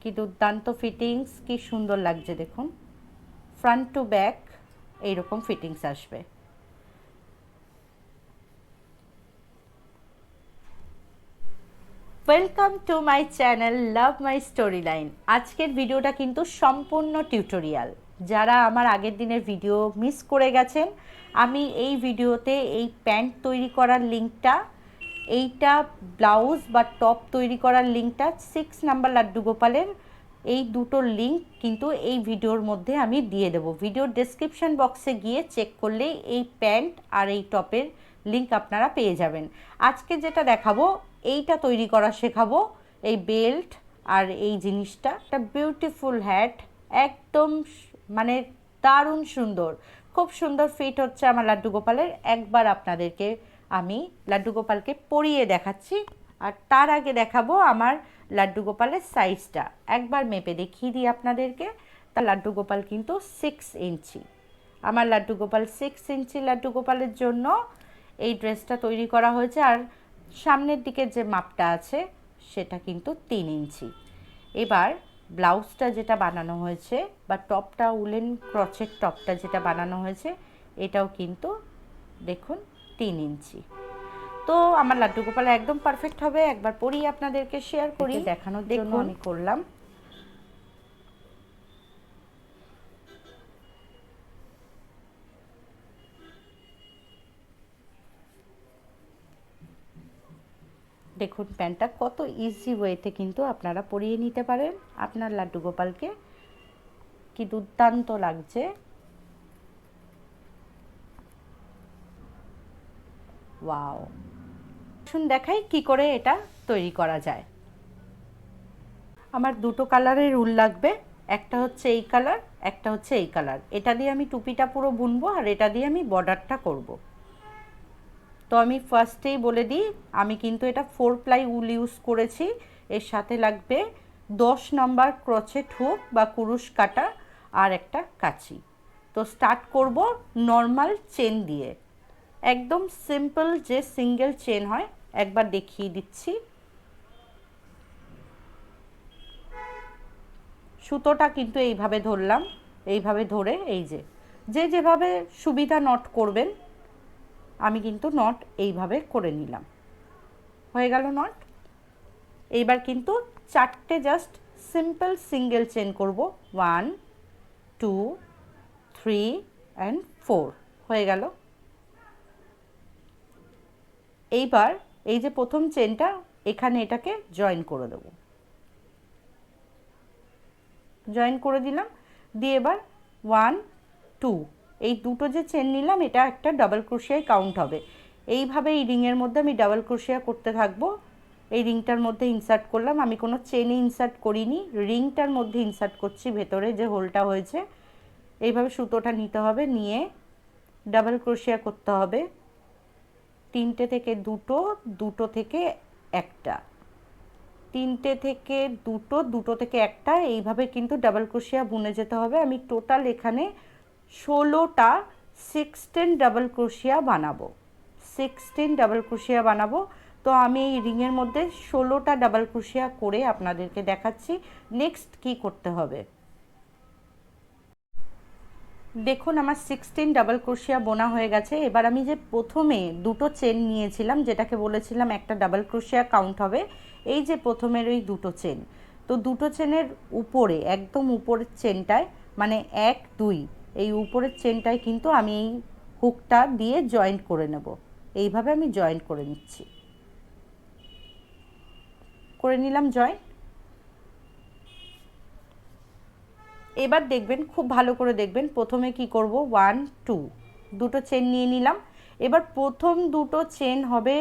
কি দুর্দান্ত ফিটিংস কি সুন্দর লাগছে দেখুন। ফ্রন্ট টু ব্যাক এইরকম ফিটিংস আসবে। Welcome to my channel love my story line আজকের ভিডিওটা কিন্তু সম্পূর্ণ টিউটোরিয়াল যারা আমার আগের দিনের ভিডিও মিস করে গেছেন, আমি এই ভিডিওতে এই প্যান্ট তৈরি করার লিঙ্কটা এইটা ব্লাউজ বা টপ তৈরি করার লিঙ্কটা সিক্স নাম্বার লাড্ডু গোপালের এই দুটো লিঙ্ক কিন্তু এই ভিডিওর মধ্যে আমি দিয়ে দেবো। ভিডিওর ডেসক্রিপশন বক্সে গিয়ে চেক করলেই এই প্যান্ট আর এই টপের লিঙ্ক আপনারা পেয়ে যাবেন। আজকে যেটা দেখাবো, এইটা তৈরি করা শেখাবো, এই বেল্ট আর এই জিনিসটা। একটা বিউটিফুল হ্যাট একদম মানে দারুণ সুন্দর। খুব সুন্দর ফিট হচ্ছে আমার লাড্ডু গোপালের একবার আপনাদেরকে আমি লাড্ডু গোপালকে পরিয়ে দেখাচ্ছি আর তার আগে দেখাবো আমার লাড্ডু গোপালের সাইজটা একবার মেপে দেখিয়ে দিই আপনাদেরকে। তা লাড্ডু গোপাল কিন্তু সিক্স ইঞ্চি। আমার লাড্ডু গোপাল সিক্স ইঞ্চি লাড্ডু গোপালের জন্য এই ড্রেসটা তৈরি করা হয়েছে আর সামনের দিকে যে মাপটা আছে সেটা কিন্তু তিন ইঞ্চি। এবার ব্লাউজটা যেটা বানানো হয়েছে বা টপটা, উলেন ক্রচের টপটা যেটা বানানো হয়েছে, এটাও কিন্তু দেখুন তিন ইঞ্চি। তো আমার লাড্ডু গোপাল একদম পারফেক্ট হবে একবার পরিয়ে আপনাদেরকে শেয়ার করি। দেখানোর জন্য আমি করলাম। দেখুন প্যান্টটা কত ইজি ওয়েতে কিন্তু আপনারা পরিয়ে নিতে পারেন। আপনার লাড্ডু গোপালকে কি দুর্দান্ত লাগছে। ওয়াও শুন, দেখাই কি করে এটা তৈরি করা যায়। আমার দুটো কালারের উল লাগবে। একটা হচ্ছে এই কালার, একটা হচ্ছে এই কালার। এটা দিয়ে আমি টুপিটা পুরো বুনবো আর এটা দিয়ে আমি বর্ডারটা করব। তো আমি ফার্স্টেই বলে দিই, আমি কিন্তু এটা ফোর প্লাই উল ইউজ করেছি। এর সাথে লাগবে দশ নম্বর ক্রচেট হুক বা কুরুশ কাটা আর একটা কাচি। তো স্টার্ট করব নর্মাল চেন দিয়ে। একদম সিম্পল যে সিঙ্গেল চেন হয়, একবার দেখিয়ে দিচ্ছি। সুতোটা কিন্তু এইভাবে ধরলাম, এইভাবে ধরে এই যে। যে যেভাবে সুবিধা নট করবেন, আমি কিন্তু নট এইভাবে করে নিলাম। হয়ে গেল নট এইবার কিন্তু চারটে জাস্ট সিম্পল সিঙ্গেল চেন করব। One two three and four হয়ে গেল। এইবার এই যে প্রথম চেনটা, এখানে এটাকে জয়েন করে দেব। জয়েন করে দিলাম, দিয়ে এবার ওয়ান টু এই দুটো যে চেন নিলাম, এটা একটা ডাবল ক্রোশিয়ায় কাউন্ট হবে। এইভাবে এই রিংয়ের মধ্যে আমি ডাবল ক্রোশিয়া করতে থাকব। এই রিংটার মধ্যে ইনসার্ট করলাম, আমি কোনো চেনে ইনসার্ট করিনি রিংটার মধ্যে ইনসার্ট করছি, ভেতরে যে হোলটা হয়েছে। এইভাবে সুতোটা নিতে হবে, নিয়ে ডাবল ক্রোশিয়া করতে হবে। তিনটে থেকে দুটো দুটো থেকে একটা। তিনটে থেকে দুটো দুটো থেকে একটা, এইভাবে কিন্তু ডাবল ক্রোশিয়া বুনে যেতে হবে। আমি টোটাল এখানে ষোলোটা সিক্সটিন ডাবল ক্রোশিয়া বানাবো। সিক্সটিন ডাবল ক্রোশিয়া বানাবো। তো আমি এই রিংয়ের মধ্যে ষোলোটা ডাবল ক্রোশিয়া করে আপনাদেরকে দেখাচ্ছি। নেক্সট কি করতে হবে? দেখুন, আমার সিক্সটিন ডাবল ক্রোশিয়া বোনা হয়ে গেছে। এবার আমি যে প্রথমে দুটো চেন নিয়েছিলাম, যেটাকে বলেছিলাম একটা ডাবল ক্রোশিয়া কাউন্ট হবে, এই যে প্রথমের ওই দুটো চেন তো দুটো চেনের উপরে, একদম উপরের চেনটায় মানে এক, দুই, এই উপরের চেনটায় কিন্তু আমি এই হুকটা দিয়ে জয়েন্ট করে নেব। এইভাবে আমি জয়েন্ট করে নিচ্ছি। করে নিলাম জয়েন্ট এবার দেখবেন, খুব ভালো করে দেখবেন, প্রথমে কি করব? ওয়ান টু দুটো চেন নিয়ে নিলাম। এবার প্রথম দুটো চেন হবে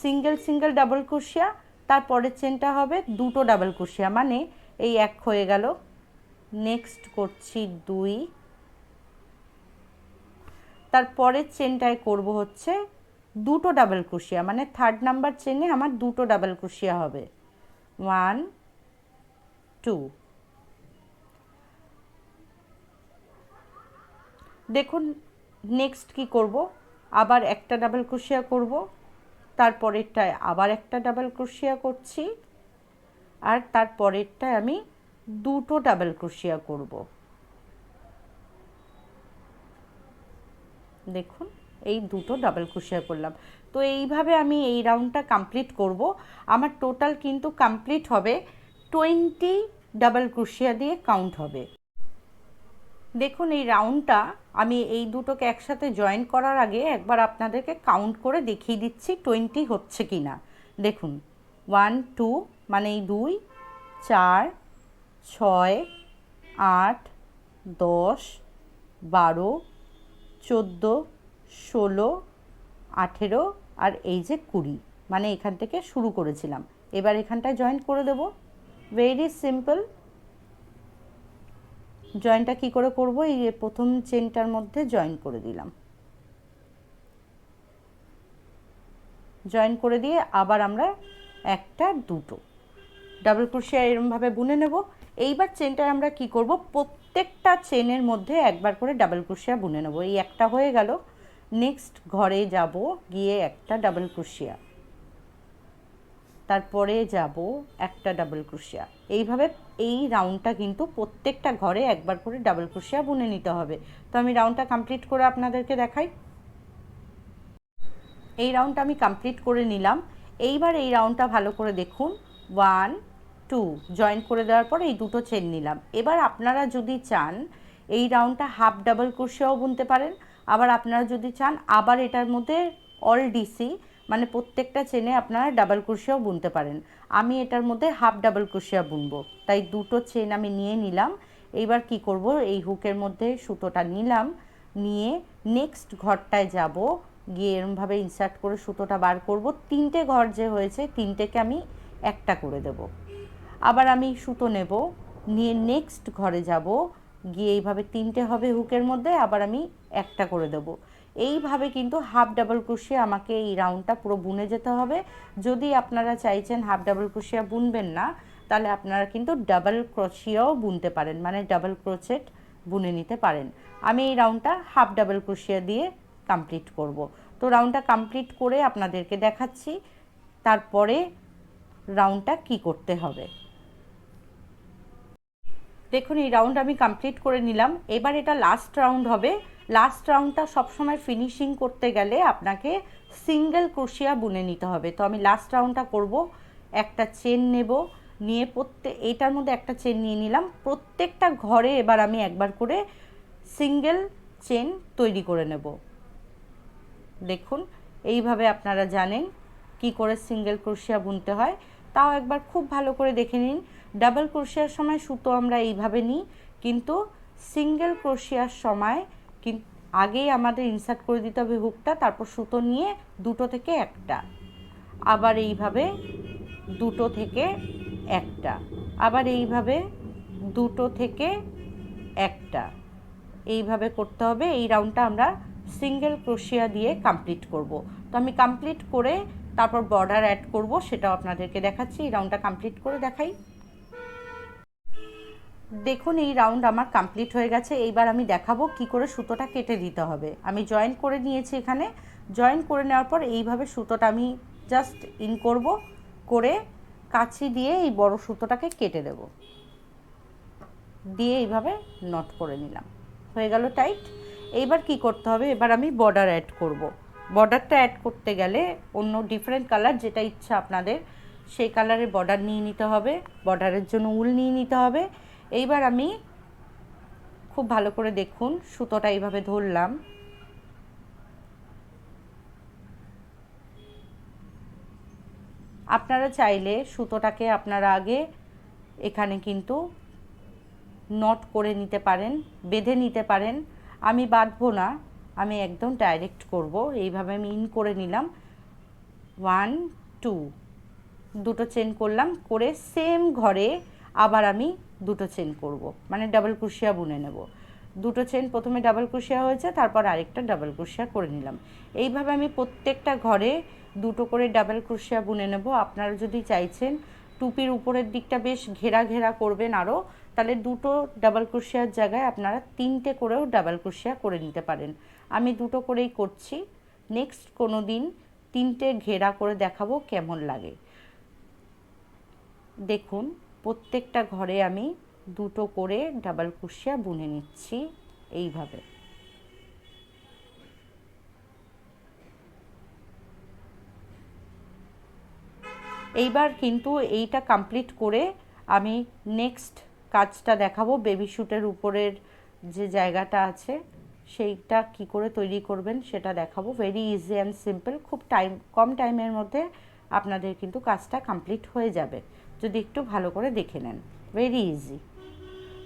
সিঙ্গেল সিঙ্গেল ডাবল ক্রোশিয়া তারপরের চেনটা হবে দুটো ডাবল ক্রোশিয়া মানে এই এক হয়ে গেল। নেক্সট করছি দুই। তারপরের চেনটায় করব হচ্ছে দুটো ডাবল ক্রোশিয়া মানে থার্ড নাম্বার চেনে আমার দুটো ডাবল ক্রোশিয়া হবে। ওয়ান টু দেখুন নেক্সট কি করব? আবার একটা ডাবল ক্রোশিয়া করব, তারপরেরটায় আবার একটা ডাবল ক্রোশিয়া করছি, আর তারপরেরটায় আমি দুটো ডাবল ক্রোশিয়া করব। দেখুন, এই দুটো ডাবল ক্রোশিয়া করলাম। তো এইভাবে আমি এই রাউন্ডটা কমপ্লিট করব। আমার টোটাল কিন্তু কমপ্লিট হবে টোয়েন্টি ডাবল ক্রোশিয়া দিয়ে কাউন্ট হবে। দেখুন, এই রাউন্ডটা আমি এই দুটোকে একসাথে জয়েন করার আগে একবার আপনাদেরকে কাউন্ট করে দেখিয়ে দিচ্ছি টোয়েন্টি হচ্ছে কি না দেখুন ওয়ান টু মানে এই দুই, চার, ছয়, আট, দশ, বারো, চোদ্দ, ষোলো, আঠেরো আর এই যে কুড়ি মানে এখান থেকে শুরু করেছিলাম। এবার এখানটায় জয়েন করে দেব। ভেরি সিম্পল জয়েনটা কি করে করব? এই প্রথম চেনটার মধ্যে জয়েন করে দিলাম। জয়েন করে দিয়ে আবার আমরা একটা, দুটো। ডাবল ক্রোশিয়া এরমভাবে বুনে নেব। এইবার চেনটায় আমরা কি করব? প্রত্যেকটা চেনের মধ্যে একবার করে ডাবল ক্রোশিয়া বুনে নেব। এই একটা হয়ে গেল। নেক্সট ঘরে যাব, গিয়ে একটা ডাবল ক্রোশিয়া তারপরে যাব, একটা ডাবল ক্রোশিয়া এইভাবে এই রাউন্ডটা কিন্তু প্রত্যেকটা ঘরে একবার করে ডাবল ক্রোশিয়া বুনে নিতে হবে। তো আমি রাউন্ডটা কমপ্লিট করে আপনাদেরকে দেখাই। এই রাউন্ডটা আমি কমপ্লিট করে নিলাম। এইবার এই রাউন্ডটা ভালো করে দেখুন। ওয়ান টু জয়েন করে দেওয়ার পর এই দুটো চেন নিলাম। এবার আপনারা যদি চান, এই রাউন্ডটা হাফ ডাবল ক্রোশিয়াও বুনতে পারেন। আবার আপনারা যদি চান, আবার এটার মধ্যে অল ডিসি মানে প্রত্যেকটা চেনে আপনারা ডাবল ক্রোশিয়াও বুনতে পারেন। আমি এটার মধ্যে হাফ ডাবল ক্রোশিয়া বুনবো। তাই দুটো চেন আমি নিয়ে নিলাম। এইবার কি করব? এই হুকের মধ্যে সুতোটা নিলাম। নিয়ে নেক্সট ঘরটায় যাব। গিয়ে এরমভাবে ইনসার্ট করে সুতোটা বার করব। তিনটে ঘর যে হয়েছে, তিনটেকে আমি একটা করে দেব। আবার আমি সুতো নেব। নিয়ে নেক্সট ঘরে যাব। গিয়ে এইভাবে তিনটে হবে হুকের মধ্যে, আবার আমি একটা করে দেব। এইভাবে কিন্তু হাফ ডাবল ক্রোশিয়া আমাকে এই রাউন্ডটা পুরো বুনে যেতে হবে। যদি আপনারা চাইছেন হাফ ডাবল ক্রোশিয়া বুনবেন না, তাহলে আপনারা কিন্তু ডাবল ক্রোশিয়াও বুনতে পারেন মানে ডাবল ক্রোচেট বুনে নিতে পারেন। আমি এই রাউন্ডটা হাফ ডাবল ক্রোশিয়া দিয়ে কমপ্লিট করব। তো রাউন্ডটা কমপ্লিট করে আপনাদেরকে দেখাচ্ছি, তারপরে রাউন্ডটা কি করতে হবে। দেখুন, এই রাউন্ড আমি কমপ্লিট করে নিলাম। এবার এটা লাস্ট রাউন্ড হবে। লাস্ট রাউন্ডটা সবসময় ফিনিশিং করতে গেলে আপনাকে সিঙ্গেল ক্রোশিয়া বুনে নিতে হবে। তো আমি লাস্ট রাউন্ডটা করব, একটা চেন নেব, নিয়ে প্রত্যেক এইটার মধ্যে একটা চেন নিয়ে নিলাম। প্রত্যেকটা ঘরে এবার আমি একবার করে সিঙ্গেল চেন তৈরি করে নেব। দেখুন, এইভাবে আপনারা জানেন কি করে সিঙ্গেল ক্রোশিয়া বুনতে হয়। তাও একবার খুব ভালো করে দেখে নিন। ডাবল ক্রোশিয়ার সময় সুতো আমরা এইভাবে নিই, কিন্তু সিঙ্গেল ক্রোশিয়ার সময় কিন্তু আগেই আমাদের ইনসার্ট করে দিতে হবে হুকটা তারপর সুতো নিয়ে দুটো থেকে একটা। আবার এইভাবে দুটো থেকে একটা। আবার এইভাবে দুটো থেকে একটা। এইভাবে করতে হবে, এই রাউন্ডটা আমরা সিঙ্গেল ক্রোশিয়া দিয়ে কমপ্লিট করব। তো আমি কমপ্লিট করে তারপর বর্ডার অ্যাড করব, সেটাও আপনাদেরকে দেখাচ্ছি। এই রাউন্ডটা কমপ্লিট করে দেখাই। দেখুন, এই রাউন্ড আমার কমপ্লিট হয়ে গেছে। এইবার আমি দেখাবো কি করে সুতোটা কেটে দিতে হবে। আমি জয়েন করে নিয়েছি এখানে। জয়েন করে নেওয়ার পর এইভাবে সুতোটা আমি জাস্ট ইন করব, করে কাছি দিয়ে এই বড় সুতোটাকে কেটে দেব। দিয়ে এইভাবে নট করে নিলাম। হয়ে গেল টাইট এইবার কি করতে হবে? এবার আমি বর্ডার অ্যাড করব। বর্ডারটা অ্যাড করতে গেলে অন্য ডিফারেন্ট কালার যেটা ইচ্ছা আপনাদের, সেই কালারের বর্ডার নিয়ে নিতে হবে। বর্ডারের জন্য উল নিয়ে নিতে হবে। এইবার আমি খুব ভালো করে দেখুন, সুতোটা এইভাবে ধরলাম। আপনারা চাইলে সুতোটাকে আপনারা আগে এখানে কিন্তু নট করে নিতে পারেন, বেঁধে নিতে পারেন। আমি বাঁধবো না, আমি একদম ডাইরেক্ট করব। এইভাবে আমি ইন করে নিলাম। ওয়ান টু দুটো চেন করলাম, করে সেম ঘরে আবার আমি দুটো চেন করব। মানে ডাবল ক্রুশিয়া বুনে নেব। দুটো চেন প্রথমে ডাবল ক্রুশিয়া হয়েছে, তারপর আরেকটা ডাবল ক্রুশিয়া করে নিলাম। এইভাবে আমি প্রত্যেকটা ঘরে দুটো করে ডাবল ক্রুশিয়া বুনে নেব। আপনারা যদি চাইছেন টুপির উপরের দিকটা বেশ ঘেরা ঘেরা করবেন আরও তাহলে দুটো ডাবল ক্রুশিয়ার জায়গায় আপনারা তিনটে করেও ডাবল ক্রুশিয়া করে নিতে পারেন। আমি দুটো করেই করছি। নেক্সট কোনো দিন তিনটে ঘেরা করে দেখাবো কেমন লাগে। দেখুন প্রত্যেকটা ঘরে আমি দুটো করে ডাবল কুশিয়া বুনে নিচ্ছি এইভাবে। এইবার কিন্তু এইটা কমপ্লিট করে আমি নেক্সট কাজটা দেখাবো। বেবি শ্যুটের উপরের যে জায়গাটা আছে, সেইটা কি করে তৈরি করবেন সেটা দেখাবো। ভেরি ইজি অ্যান্ড সিম্পল খুব টাইম কম টাইমের মধ্যে আপনাদের কিন্তু কাজটা কমপ্লিট হয়ে যাবে। যদি একটু ভালো করে দেখে নেন। ভেরি ইজি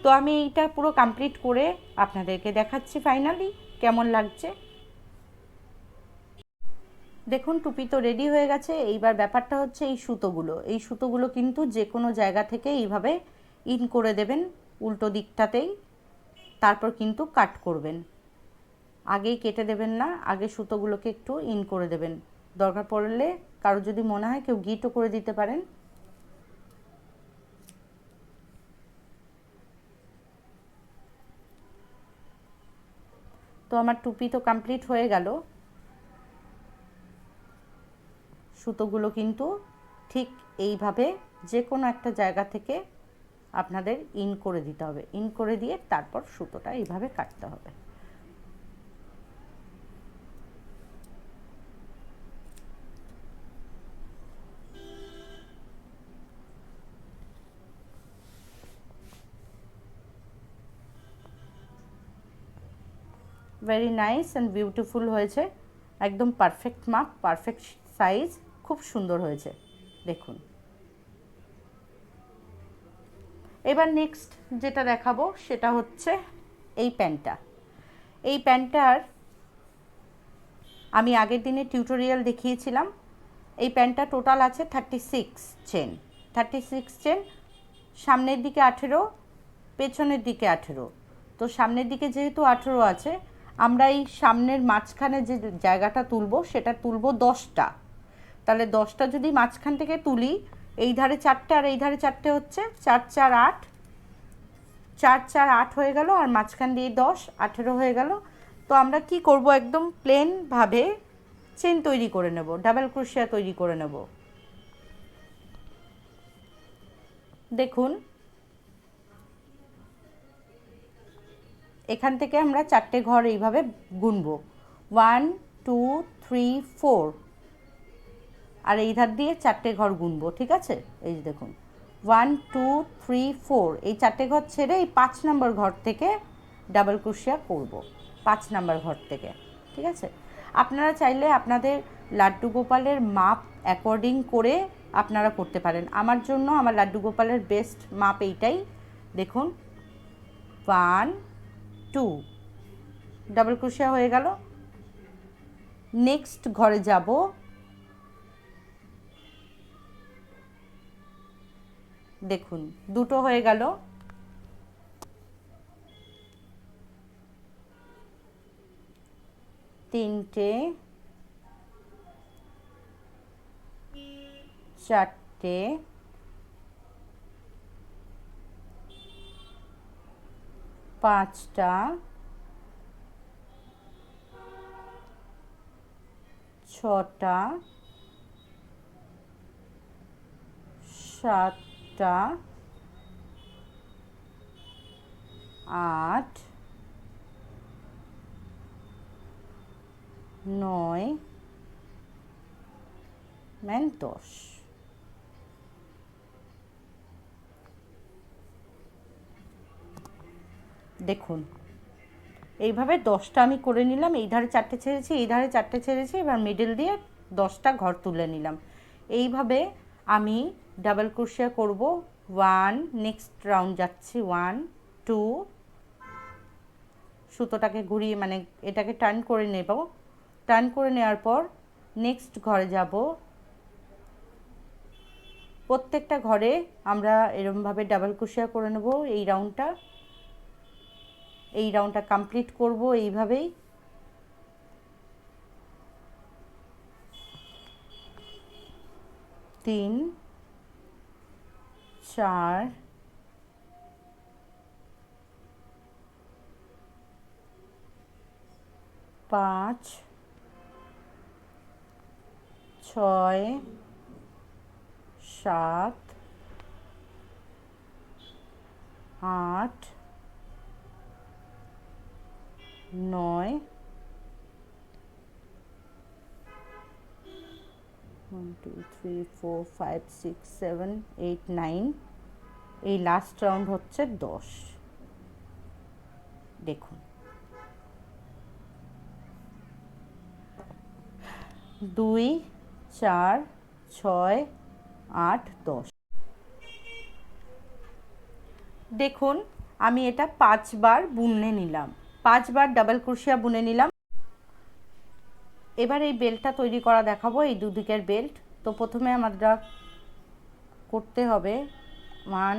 তো আমি এইটা পুরো কমপ্লিট করে আপনাদেরকে দেখাচ্ছি ফাইনালি কেমন লাগছে? দেখুন, টুপি তো রেডি হয়ে গেছে। এইবার ব্যাপারটা হচ্ছে এই সুতোগুলো। এই সুতোগুলো কিন্তু যে কোনো জায়গা থেকে এইভাবে ইন করে দেবেন উল্টো দিকটাতেই। তারপর কিন্তু কাট করবেন। আগেই কেটে দেবেন না, আগে সুতোগুলোকে একটু ইন করে দেবেন। দরকার পড়লে কারও যদি মনে হয় কেউ গিটও করে দিতে পারেন। তো আমার টুপি তো কমপ্লিট হয়ে গেল। সুতোগুলো কিন্তু ঠিক এইভাবে যে কোনো একটা জায়গা থেকে আপনাদের ইন করে দিতে হবে। ইন করে দিয়ে তারপর সুতোটা এইভাবে কাটতে হবে। ভেরি নাইস অ্যান্ড বিউটিফুল হয়েছে। একদম পারফেক্ট মাপ পারফেক্ট সাইজ খুব সুন্দর হয়েছে। দেখুন। এবার নেক্সট যেটা দেখাবো সেটা হচ্ছে এই প্যান্টটা। এই প্যান্টটার আমি আগের দিনে টিউটোরিয়াল দেখিয়েছিলাম। এই প্যান্টটা টোটাল আছে thirty six chain thirty six chain সামনের দিকে আঠেরো, পেছনের দিকে আঠেরো। তো সামনের দিকে যেহেতু আঠেরো আছে আমরা এই সামনের মাঝখানে যে জায়গাটা তুলব, সেটা তুলব দশটা। তাহলে দশটা যদি মাঝখান থেকে তুলি, এই ধারে চারটে আর এই ধারে চারটে হচ্ছে চার চার, আট। চার চার, আট হয়ে গেল আর মাঝখান দিয়ে দশ, আঠেরো হয়ে গেল। তো আমরা কি করব? একদম প্লেনভাবে চেন তৈরি করে নেব ডাবল ক্রোশিয়া তৈরি করে নেব। দেখুন এখান থেকে আমরা চারটে ঘর এইভাবে গুনব। ওয়ান টু থ্রি ফোর আর এই ধার দিয়ে চারটে ঘর গুনবো, ঠিক আছে? এই যে দেখুন। ওয়ান টু থ্রি ফোর এই চারটে ঘর ছেড়ে এই পাঁচ নম্বর ঘর থেকে ডাবল ক্রোশিয়া করব, পাঁচ নম্বর ঘর থেকে, ঠিক আছে? আপনারা চাইলে আপনাদের লাড্ডু গোপালের মাপ অ্যাকর্ডিং করে আপনারা করতে পারেন। আমার জন্য আমার লাড্ডু গোপালের বেস্ট মাপ এইটাই। দেখুন। One two. ডাবল ক্রোশিয়া হয়ে গেল। নেক্সট ঘরে যাব। দেখুন দুটো হয়ে গেল। তিনটে। চারটে। পাঁচটা। ছটা। সাতটা। আট। নয়। ম্যান দশ। দেখুন। এইভাবে দশটা আমি করে নিলাম, এই ধারে চারটে ছেড়েছি, এই ধারে চারটে ছেড়েছি, এবার মিডিল দিয়ে দশটা ঘর তুলে নিলাম। এইভাবে আমি ডাবল ক্রোশিয়া করব। ওয়ান নেক্সট রাউন্ড যাচ্ছি। ওয়ান টু সুতোটাকে ঘুরিয়ে মানে এটাকে টার্ন করে নেব। টার্ন করে নেওয়ার পর নেক্সট ঘরে যাব। প্রত্যেকটা ঘরে আমরা এরমভাবে ডাবল ক্রোশিয়া করে নেব। এই রাউন্ডটা এই রাউন্ডটা কমপ্লিট করব এইভাবেই। তিন চার পাঁচ ছয় সাত আট নয়। One two three four five six seven eight nine এই লাস্ট রাউন্ড হচ্ছে দশ। দেখুন। দুই, চার, ছয়, আট, দশ। দেখুন, আমি এটা পাঁচবার বুনে নিলাম। পাঁচবার ডাবল ক্রোশিয়া বুনে নিলাম। এবার এই বেল্টটা তৈরি করা দেখাবো, এই দুদিকের বেল্ট। তো প্রথমে আমরা করতে হবে ওয়ান।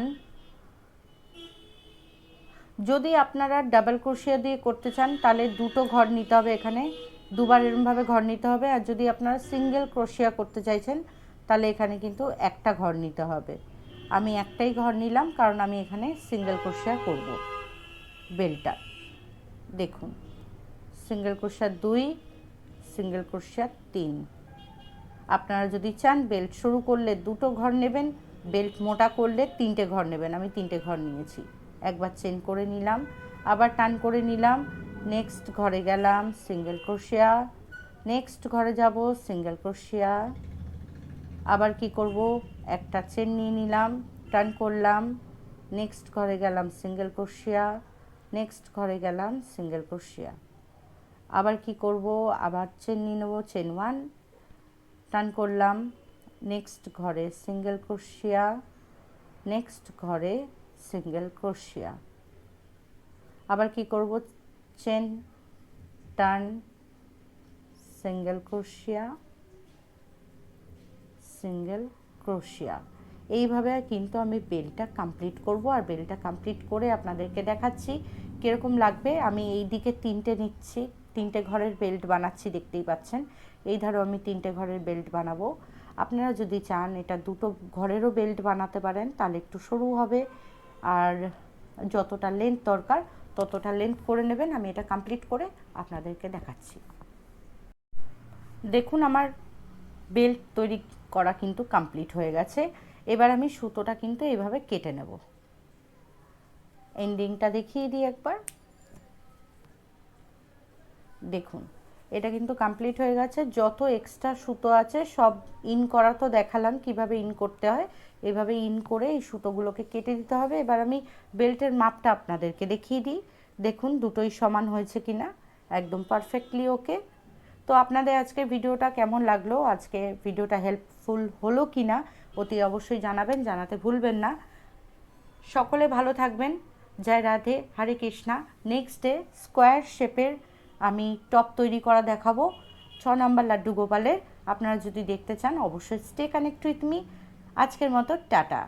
যদি আপনারা ডাবল ক্রোশিয়া দিয়ে করতে চান, তাহলে দুটো ঘর নিতে হবে এখানে। দুবার এরমভাবে ঘর নিতে হবে, আর যদি আপনারা সিঙ্গেল ক্রোশিয়া করতে চাইছেন, তাহলে এখানে কিন্তু একটা ঘর নিতে হবে। আমি একটাই ঘর নিলাম, কারণ আমি এখানে সিঙ্গেল ক্রোশিয়া করব বেলটা। দেখুন সিঙ্গেল ক্রোশিয়া দুই সিঙ্গেল ক্রোশিয়া তিন। আপনারা যদি চান বেল্ট শুরু করলে দুটো ঘর নেবেন বেল্ট মোটা করলে তিনটে ঘর নেবেন। আমি তিনটে ঘর নিয়েছি। একবার চেন করে নিলাম, আবার টান করে নিলাম নেক্সট ঘরে গেলাম সিঙ্গেল ক্রোশিয়া নেক্সট ঘরে যাব সিঙ্গেল ক্রোশিয়া আবার কি করব? একটা চেন নিয়ে নিলাম, টান করলাম নেক্সট ঘরে গেলাম সিঙ্গেল ক্রোশিয়া নেক্সট ঘরে গেলাম সিঙ্গেল ক্রোশিয়া আবার কি করব? আবার চেন নিয়ে নেব চেন ওয়ান টান করলাম। নেক্সট ঘরে সিঙ্গেল ক্রোশিয়া নেক্সট ঘরে সিঙ্গেল ক্রোশিয়া আবার কি করব? Chain turn single crochet single crochet এইভাবে কিন্তু আমি বেলটা কমপ্লিট করব। আর বেলটা কমপ্লিট করে আপনাদেরকে দেখাচ্ছি কীরকম লাগবে। আমি এই দিকে তিনটে নিচ্ছি। তিনটে ঘরের বেল্ট বানাচ্ছি, দেখতেই পাচ্ছেন। এই ধারো আমি তিনটে ঘরের বেল্ট বানাবো। আপনারা যদি চান এটা দুটো ঘরেরও বেল্ট বানাতে পারেন, তাহলে একটু সরু হবে। আর যতটা লেন্থ দরকার, ততটা লেন্থ করে নেবেন। আমি এটা কমপ্লিট করে আপনাদেরকে দেখাচ্ছি। দেখুন আমার বেল্ট তৈরি করা কিন্তু কমপ্লিট হয়ে গেছে। এবার আমি সুতোটা কিন্তু এভাবে কেটে নেব। এন্ডিংটা দেখিয়ে দিই একবার। দেখুন, এটা কিন্তু কমপ্লিট হয়ে গেছে। যত এক্সট্রা সুতো আছে, সব ইন করা তো দেখালাম কীভাবে ইন করতে হয়। এভাবে ইন করে এই সুতোগুলোকে কেটে দিতে হবে। এবার আমি বেল্টের মাপটা আপনাদেরকে দেখিয়ে দিই। দেখুন, দুটোই সমান হয়েছে কিনা। একদম পারফেক্টলি ওকে তো আপনাদের আজকের ভিডিওটা কেমন লাগল? আজকে ভিডিওটা হেল্পফুল হলো কি না অতি অবশ্যই জানাবেন, জানাতে ভুলবেন না। সকলে ভালো থাকবেন। জয় Radhe, Hare Krishna. Next day square শেপের আমি টপ তৈরি করা দেখাবো। ছ নম্বর লাড্ডু গোপালের। আপনারা যদি দেখতে চান, অবশ্যই স্টে কানেক্ট উইথ মি আজকের মতো, টাটা।